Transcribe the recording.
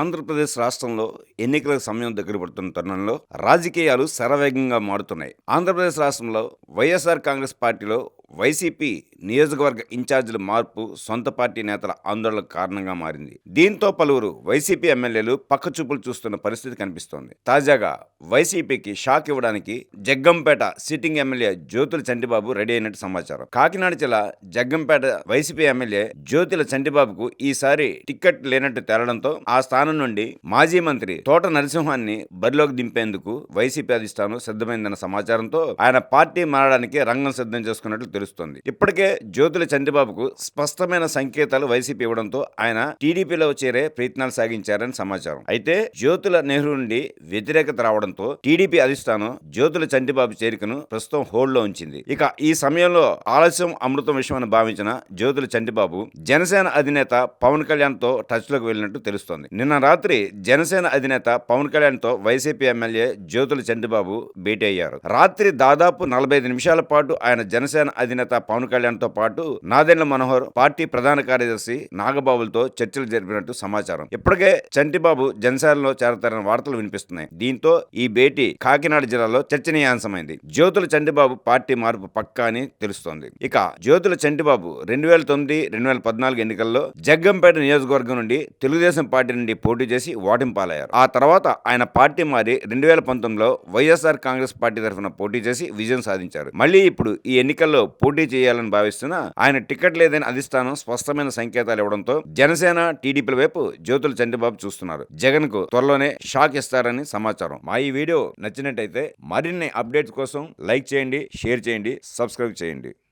ఆంధ్రప్రదేశ్ రాష్ట్రంలో ఎన్నికల సమయం దగ్గర పడుతున్న తరుణంలో రాజకీయాలు శరవేగంగా మారుతున్నాయి. ఆంధ్రప్రదేశ్ రాష్ట్రంలో వైఎస్ఆర్ కాంగ్రెస్ పార్టీలో వైసీపీ నియోజకవర్గ ఇన్ఛార్జీల మార్పు సొంత పార్టీ నేతల ఆందోళనకు కారణంగా మారింది. దీంతో పలువురు వైసీపీ ఎమ్మెల్యేలు పక్కచూపులు చూస్తున్న పరిస్థితి కనిపిస్తోంది. తాజాగా వైసీపీకి షాక్ ఇవ్వడానికి Jaggampeta sitting MLA Jyothula Chantibabu ready అయినట్టు సమాచారం. కాకినాడ జిల్లా జగ్గంపేట వైసీపీ ఎమ్మెల్యే జ్యోతుల చంటిబాబుకు ఈసారి టికెట్ లేనట్టు తేలడంతో ఆ స్థానం నుండి మాజీ మంత్రి తోట నరసింహాన్ని బరిలోకి దింపేందుకు వైసీపీ అధిష్టానం సిద్ధమైందన్న సమాచారంతో ఆయన పార్టీ మారడానికి రంగం సిద్ధం చేసుకున్నట్లు తెలుస్తోంది ఇప్పటికే జ్యోతుల చంద్రబాబుకు స్పష్టమైన సంకేతాలు వైసీపీ ఇవ్వడంతో ఆయన టీడీపీలో చేరే ప్రయత్నాలు సాగించారని సమాచారం. అయితే జ్యోతుల నెహ్రూ నుండి వ్యతిరేకత రావడంతో టీడీపీ అధిష్టానం జ్యోతుల చంద్రబాబు చేరికను ప్రస్తుతం హోల్డ్లో ఉంచింది. ఇక ఈ సమయంలో ఆలస్యం అమృతం విషయమని భావించిన జ్యోతుల చంటిబాబు జనసేన అధినేత పవన్ కళ్యాణ్తో టచ్లోకి వెళ్ళినట్టు తెలుస్తోంది. నిన్న రాత్రి జనసేన అధినేత పవన్ కళ్యాణ్తో వైసీపీ ఎమ్మెల్యే జ్యోతుల చంటిబాబు భేటీ అయ్యారు. రాత్రి దాదాపు నలభై ఐదు నిమిషాల పాటు ఆయన జనసేన అధినేత పవన్ కళ్యాణ్తో పాటు నాదెండ్ల మనోహర్ పార్టీ ప్రధాన కార్యదర్శి నాగబాబులతో చర్చలు జరిపినట్టు సమాచారం. ఇప్పటికే చంటిబాబు జనసేనలో చేరతారన్న వార్తలు వినిపిస్తున్నాయి. దీంతో ఈ భేటీ కాకినాడ జిల్లాలో చర్చనీయాంశమైంది. జ్యోతుల చంటిబాబు పార్టీ మార్పు పక్కా అని తెలుస్తోంది. ఇక జ్యోతుల చంటిబాబు రెండు వేల తొమ్మిది రెండు వేల పద్నాలుగు ఎన్నికల్లో జగ్గంపేట నియోజకవర్గం నుండి తెలుగుదేశం పార్టీ నుండి పోటీ చేసి ఓటింపాలయ్యారు ఆ తర్వాత ఆయన పార్టీ మారి రెండు వేల పంతొమ్మిదిలో వైఎస్ఆర్ కాంగ్రెస్ పార్టీ తరఫున పోటీ చేసి విజయం సాధించారు. మళ్ళీ ఇప్పుడు ఈ ఎన్నికల్లో పోటీ చేయాలని భావిస్తున్న ఆయన టికెట్ లేదని అధిష్టానం స్పష్టమైన సంకేతాలు ఇవ్వడంతో జనసేన టీడీపీల వైపు జ్యోతుల చంద్రబాబు చూస్తున్నారు. జగన్కు త్వరలోనే షాక్ ఇస్తారని సమాచారం. మా ఈ వీడియో నచ్చినట్టయితే మరిన్ని అప్డేట్స్ కోసం లైక్ చేయండి షేర్ చేయండి సబ్స్క్రైబ్ చేయండి.